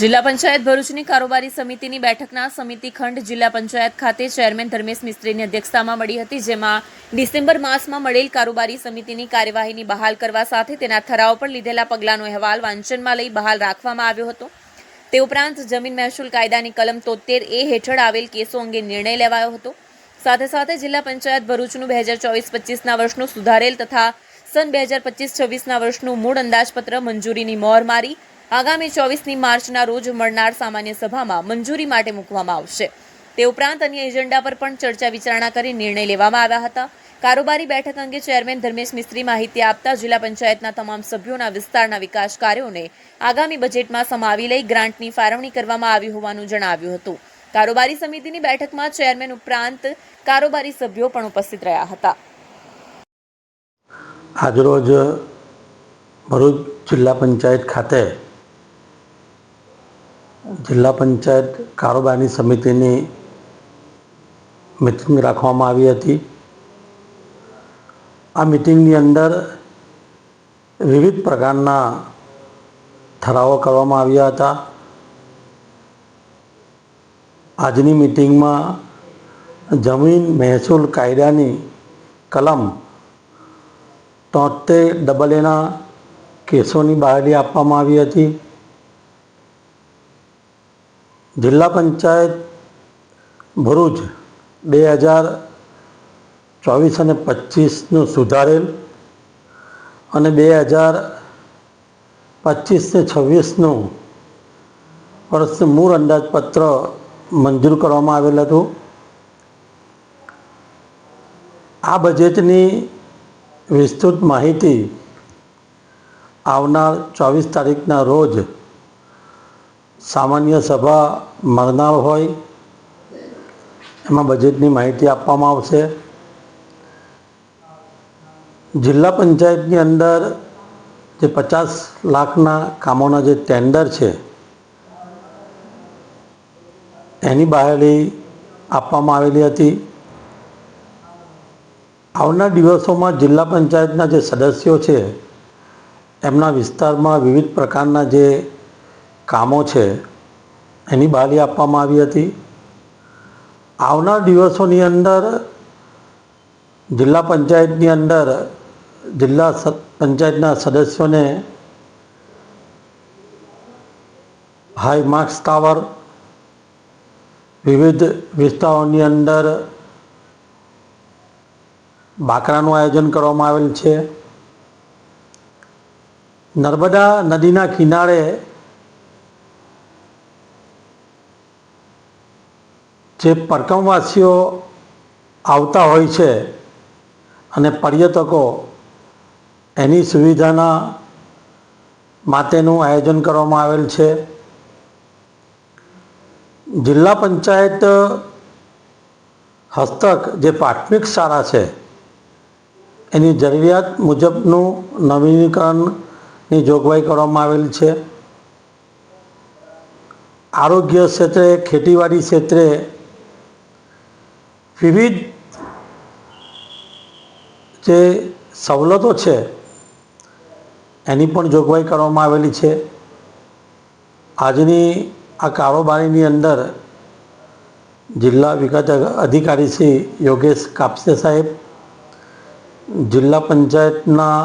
જિલ્લા પંચાયત ભરૂચની કારોબારી સમિતિની બેઠકના સમિતિ ખંડ જિલ્લા પંચાયત ખાતે ચેરમેન ધર્મેશ મિસ્ત્રીની અધ્યક્ષતામાં મળી હતી, જેમાં ડિસેમ્બર માસમાં મળેલ કારોબારી સમિતિની કાર્યવાહીની બહાલ કરવા સાથે તેના ઠરાવ પર લીધેલા પગલાંનો અહેવાલ વાંચનમાં લઈ બહાલ રાખવામાં આવ્યો હતો. તે ઉપરાંત જમીન મહેસૂલ કાયદાની કલમ તોતેર એ હેઠળ આવેલ કેસો અંગે નિર્ણય લેવાયો હતો. સાથે સાથે જિલ્લા પંચાયત ભરૂચનું બે હજાર ચોવીસ પચીસના વર્ષનું સુધારેલ તથા સન બે હજાર પચીસ છવ્વીસના વર્ષનું મૂળ અંદાજપત્ર મંજૂરીની મોહર મારી આગામી ચોવીસમી માર્ચના રોજ મળનાર સામાન્ય સભામાં મંજૂરી માટે મૂકવામાં આવશે. તે ઉપરાંત અન્ય એજન્ડા પર પણ ચર્ચા વિચારણા કરી નિર્ણય લેવામાં આવ્યા હતા. કારોબારી બેઠક અંગે ચેરમેન ધર્મેશ મિસ્ત્રી માહિતી આપતા જિલ્લા પંચાયતના તમામ સભ્યોના વિસ્તારના વિકાસ કાર્યોને આગામી બજેટમાં સમાવી લઈ ગ્રાન્ટની ફાળવણી કરવામાં આવી હોવાનું જણાવ્યું હતું. કારોબારી સમિતિની બેઠકમાં ચેરમેન ઉપરાંત કારોબારી સભ્યો પણ ઉપસ્થિત રહ્યા હતા. આજરોજ ભરૂચ જિલ્લા પંચાયત ખાતે જિલ્લા પંચાયત કારોબારની સમિતિની મિટિંગ રાખવામાં આવી હતી. આ મિટિંગની અંદર વિવિધ પ્રકારના ઠરાવો કરવામાં આવ્યા હતા. આજની મિટિંગમાં જમીન મહેસૂલ કાયદાની કલમ તોતેર ડબલ એના કેસોની બહારી આપવામાં આવી હતી. જિલ્લા પંચાયત ભરૂચ બે હજાર ચોવીસ અને પચીસનું સુધારેલ અને બે હજાર પચીસ ને છવ્વીસનું વર્ષનું મૂળ અંદાજપત્ર મંજૂર કરવામાં આવેલ હતું. આ બજેટની વિસ્તૃત માહિતી આવનાર ચોવીસ તારીખના રોજ સામાન્ય સભા મળનાર હોય, એમાં બજેટની માહિતી આપવામાં આવશે. જિલ્લા પંચાયતની અંદર જે પચાસ લાખના કામોના જે ટેન્ડર છે, એની બહાલી આપવામાં આવેલી હતી. આવનાર દિવસોમાં જિલ્લા પંચાયતના જે સદસ્યો છે, એમના વિસ્તારમાં વિવિધ પ્રકારના જે કામો છે, એની બહાલી આપવામાં આવી હતી. આવનાર દિવસોની અંદર, જિલ્લા પંચાયતની અંદર, જિલ્લા પંચાયતના સદસ્યોને હાઈ માર્ક્સ ટાવર વિવિધ વિસ્તારોની અંદર બાકરાનું આયોજન કરવામાં આવેલ છે. નર્મદા નદીના કિનારે જે પરકમવાસીઓ આવતા હોય છે અને પર્યટકો એની સુવિધાના માટેનું આયોજન કરવામાં આવેલ છે. જિલ્લા પંચાયત હસ્તક જે પ્રાથમિક શાળા છે, એની જરૂરિયાત મુજબનું નવીનીકરણની જોગવાઈ કરવામાં આવેલ છે. આરોગ્ય ક્ષેત્રે, ખેતીવાડી ક્ષેત્રે વિવિધ જે સવલતો છે, એની પણ જોગવાઈ કરવામાં આવેલી છે. આજની આ કારોબારીની અંદર જિલ્લા વિકાસ અધિકારી શ્રી યોગેશ કાપસે સાહેબ, જિલ્લા પંચાયતના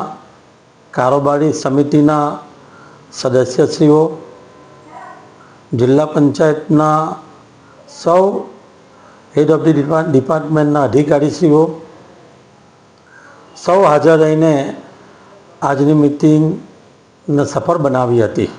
કારોબારી સમિતિના સદસ્યશ્રીઓ, જિલ્લા પંચાયતના સૌ હેડ ઓફ ધી ડિપાર્ટમેન્ટના અધિકારીશ્રીઓ સૌ હાજર રહીને આજની મિટિંગને સફળ બનાવી હતી.